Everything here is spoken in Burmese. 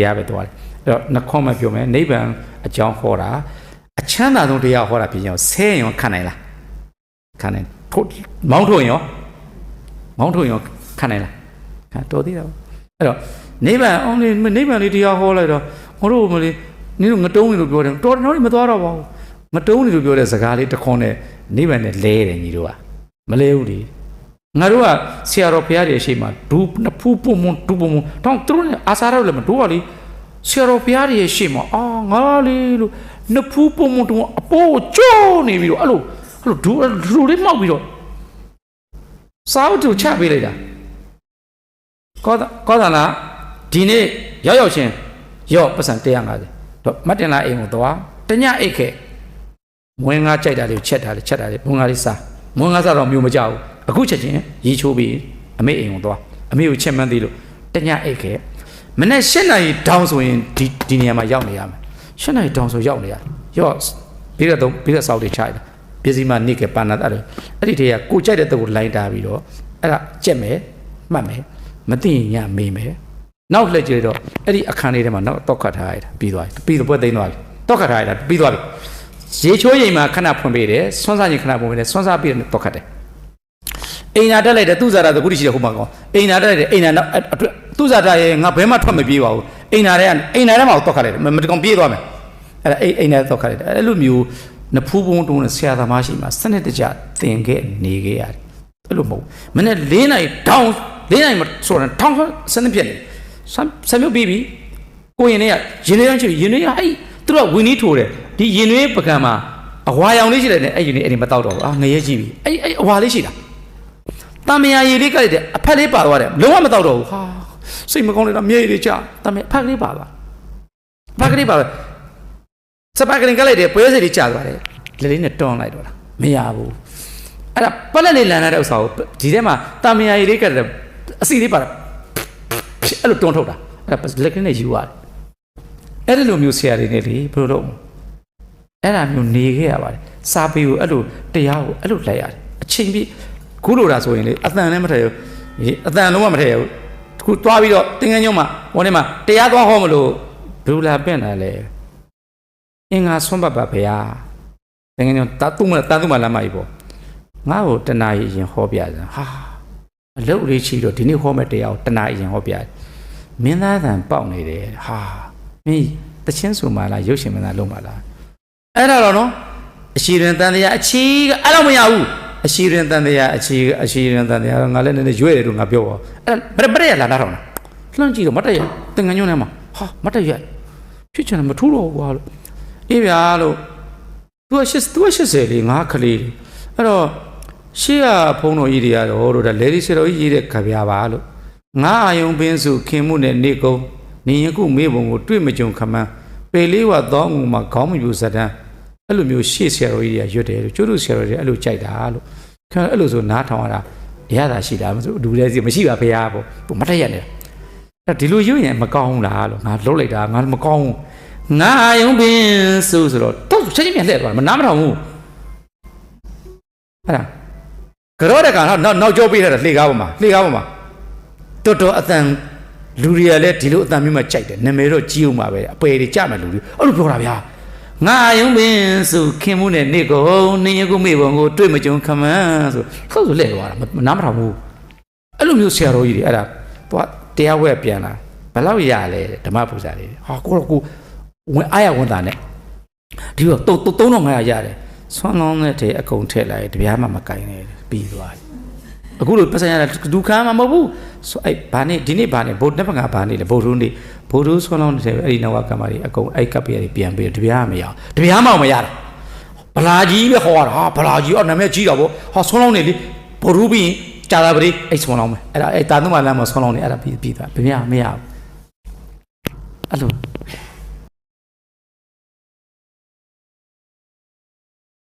တရားပဲသွားတယ်အဲ့တော့နှခေါက်မှပြောမယ်နိဗ္ဗာန်အကြောင်းဟောတာအချမ်းသာဆုံးတရားဟောတာပြင်ရောဆဲရင်ခံနိုင်လားခံနိုင်ထို့မောင်းထုတ်ရင်ရောမောင်းထုတ်ရင်ရောခံနိုင်လားခံတော်သေးတာပေါ့အဲ့တော့နိဗ္ဗာန်အောင်လေနိဗ္ဗာန်လေးတရားဟောလိုက်တော့ငါတို့မလေးနင်တို့ငတုံးနေလို့ပြောတယ်တော်တော်မသွားတော့ပါဘူးငတုံးနေလို့ပြောတဲ့စကားလေးတစ်ခွန်းနဲ့နိဗ္ဗာန်နဲ့လဲတယ်ညီတို့ကမလဲဘူးလေ ငါတို့ကဆရာတော်ဘုရားတွေအရှိမဒူနဖူးပုံမွန်ဒူပုံမွန်တောင်းသူတို့နဲ့အာစာရောက်လည်းမတို့ကလေဆရာတော်ဘုရားတွေရဲ့ရှေ့မှာအာငါလေးလို့နဖူးပုံမွန်တူအပေါ်ကိုကျိုးနေပြီးတော့အဲ့လိုအဲ့လိုဒူဒူလေးမောက်ပြီးတော့စာအုပ်တူချပေးလိုက်တာကောသကောသနာဒီနေ့ရောက်ရောက်ချင်းရော့ပတ်စံ150တော့မတ်တင်လာအိမ်ကိုသွားတညအိတ်ခဲ့မွေးငါကြိုက်တာလေးချက်တာလေးချက်တာလေးမွေးငါလေးစားမွေးငါစားတော့မျိုးမကြောက်ဘူး အခုချက်ချင်းရီချိုးပြီးအမေအိမ်ကိုသွားအမေကိုချက်မှန်းသေးလို့တညအိတ်ခဲ့မနေ့၈နာရီတောင်းဆိုရင်ဒီဒီနေရာမှာရောက်နေရမယ်၈နာရီတောင်းဆိုရောက်နေရရော့ပြီးတော့ပြီးတော့စောက်တွေချလိုက်ပစ္စည်းမနိကေပါဏတ်အဲ့အဲ့ဒီတည်းကကိုကြိုက်တဲ့တုပ်ကိုလိုင်းတာပြီးတော့အဲ့ဒါကြက်မယ်မှတ်မယ်မသိရင်ညမေးမယ်နောက်လှည့်ကြည့်တော့အဲ့ဒီအခန်းလေးထဲမှာနောက်တော့ခတ်ထားရတာပြီးသွားပြီပြီးတော့ပွဲသိမ်းသွားပြီတော့ခတ်ထားရတာပြီးသွားပြီရေချိုးရင်မှာခဏဖွင့်ပေးတယ်ဆွမ်းစားရင်ခဏဖွင့်ပေးတယ်ဆွမ်းစားပြီးတော့တော့ခတ်တယ် အိမ်နာတက်လိုက်တယ်သူ့ဇာတာသကုတိရှိတဲ့ဟိုမှာကောအိမ်နာတက်လိုက်တယ်အိမ်နာနောက်အတွက်သူ့ဇာတာရဲ့ငါဘဲမှထွက်မပြေးပါဘူးအိမ်နာထဲကအိမ်နာထဲမှာတော့ခတ်လိုက်တယ်မတကောင်ပြေးသွားမယ်အဲ့ဒါအိမ်အိမ်နာတော့ခတ်လိုက်တယ်အဲ့လိုမျိုးနဖူးပုံးတုံးနဲ့ဆရာသမားရှိမှာစနစ်တကျသင်ခဲ့နေခဲ့ရတယ်အဲ့လိုမဟုတ်ဘူးမနေ့၄နိုင်တောင်း၄နိုင်မဆိုတော့တောင်းစနစ်ပြက်နေတယ်ဆမ်ဆမ်မြုပ်ပြီးပြီကိုရင်တွေကရင်တွေရောက်ချင်ရင်တွေကအဲ့သူတို့ကဝင်းနီးထိုးတယ်ဒီရင်တွေပကံမှာအဝါရောင်လေးရှိတယ်နဲ့အဲ့ရင်တွေအဲ့ဒီမတော့တော့ဘူးအာငရဲကြည့်ပြီအဲ့အဲ့အဝါလေးရှိတာ တမယာရည်လေးကလိုက်တယ်အဖက်လေးပါသွားတယ်လုံးဝမတော့တော့ဘူးဟာစိတ်မကောင်းနေတာမျက်ရည်တွေကျတမအဖက်ကလေးပါသွားဖက်ကလေးပါသွားစပတ်ကလေးကလိုက်တယ်ပွဲစီတွေကျသွားတယ်လက်လေးနဲ့တွန်းလိုက်တော့တာမရဘူးအဲ့ဒါပလက်လေးလန်လာတဲ့ဥစ္စာကိုဒီထဲမှာတမယာရည်လေးကတယ်အစီလေးပါတာအဲ့လိုတွန်းထုတ်တာအဲ့ဒါလက်ကလေးနဲ့ယူရတယ်အဲ့ဒီလိုမျိုးဆရာတွေနဲ့လေဘယ်လိုလုပ်မလဲအဲ့ဒါမျိုးနေခဲ့ရပါတယ်စာပေကိုအဲ့လိုတရားကိုအဲ့လိုလိုက်ရတယ်အချိန်ပြည့် ခုလိုတာဆိုရင်လေအတန်လည်းမထည့်ဘူးဒီအတန်လုံးဝမထည့်ဘူးတခုသွားပြီးတော့တင်ငန်းညုံမှာဟိုထဲမှာတရားသွားဟောမလို့ဘယ်လိုလာပင့်တာလဲအင်္ဂါဆွမ်းပတ်ပါဗျာတင်ငန်းညုံတာသူ့မတာသူ့မလမ်းမကြီးပေါ့ငါ့ကိုတနာရီရင်ဟောပြစမ်းဟာအလုပ်လေးချီတော့ဒီနေ့ဟောမဲ့တရားကိုတနာအရင်ဟောပြတယ်မင်းသားတန်ပေါက်နေတယ်ဟာမင်းတချင်းဆိုမှလားရုပ်ရှင်မင်းသားလုံးမှလားအဲ့ဒါတော့နော်အရှိရင်တန်တရားအချီကအဲ့တော့မရဘူး အရှိရင်တန်တရားအချီအရှိရင်တန်တရားငါလည်းနည်းနည်းရွေ့တယ်လို့ငါပြောပါအဲ့ဒါဘယ်ဘယ်ရလာတာတော့လှမ်းကြည့်တော့မတ်တရတင်ငညုံထဲမှာဟာမတ်တရဖြစ်ချင်တယ်မထူးတော့ဘူးကွာလို့အေးဗျာလို့ तू က80 तू က80လေငါကလေးလေအဲ့တော့ရှေ့ကဖုံးတော်ကြီးတွေကတော့တို့ဒါလေဒီစေတော်ကြီးရေးတဲ့ခဗျာပါလို့ငါအာယုံပင်းစုခင်မှုနဲ့နေကုံနေရင်ခုမေးပုံကိုတွေ့မကြုံခမန်းပေလေးဝသောငူမှာခေါင်းမယူစတန်း အဲ့လိုမျိုးရှေ့ဆရာတော်ကြီးတွေကရွတ်တယ်လို့ကျိုးတို့ဆရာတော်တွေအဲ့လိုကြိုက်တာလို့ခင်ဗျအဲ့လိုဆိုနားထောင်ရတာရတာရှိတာမဆိုဒူလဲစီမရှိပါဖေဟာပေါ့သူမတက်ရနေတာအဲ့ဒီလိုရွတ်ရင်မကောင်းဘူးလားလို့ငါလှုပ်လိုက်တာငါမကောင်းဘူးငါအာယုံပင်းစုဆိုတော့တော့ချက်ချင်းပြန်လှည့်သွားမနားမထောင်ဘူးအဲ့ဒါကြောတဲ့ကောင်နောက်နောက်ကြောပေးထားတာလှေကားပေါ်မှာလှေကားပေါ်မှာတော်တော်အတန်လူတွေကလည်းဒီလိုအတန်မျိုးမှကြိုက်တယ်နာမည်တော့ကြီးအောင်ပါပဲအပယ်တွေကြမယ်လူတွေအဲ့လိုပြောတာဗျာ ငါယုံပင်ဆိုခင်မှုနဲ့နေကုန်နေရကိုမေဘုံကိုတွေ့မကြုံခမန်းဆိုဟုတ်ဆိုလဲသွားတာမနားမထောင်ဘူးအဲ့လိုမျိုးဆရာတော်ကြီးတွေအဲ့ဒါသွားတရားဝဲပြန်လာဘယ်လောက်ရလဲဓမ္မပူဇာတွေဟာကိုတော့ကိုဝင်အားရဝန်တာနဲ့ဒီတော့3500ရတယ်ဆွမ်းလောင်းတဲ့တဲ့အကုန်ထည့်လိုက်တပြားမှမကင်နဲ့ပြီးသွားတယ်အခုလိုပတ်စံရတာဒုက္ခမှမဟုတ်ဘူးဆိုအဲ့ဘာနေဒီနေ့ဘာနေဘုတ်နှစ်ပငါဘာနေလဲဘုတ်ရုံးနေ ဘုတ်ရုံးဆွမ်းလောင်းတဲ့အဲ့ဒီနောက်ကကမ္ဘာတွေအကုန်အဲ့ကပ်ပြရပြန်ပြီးတပြားမရအောင်တပြားမှမရတာဗလာကြီးပဲဟောတာဟာဗလာကြီးအော်နာမည်ကြီးတာဗောဟာဆွမ်းလောင်းနေလေဘုတ်ရုံးပြီးကြာတာပရိအဲ့ဆွမ်းလောင်းမယ်အဲ့ဒါအဲ့တာသုံးမလမ်းမှာဆွမ်းလောင်းနေအဲ့ဒါပြီးပြီးသွားတပြားမရဘူးအဲ့လို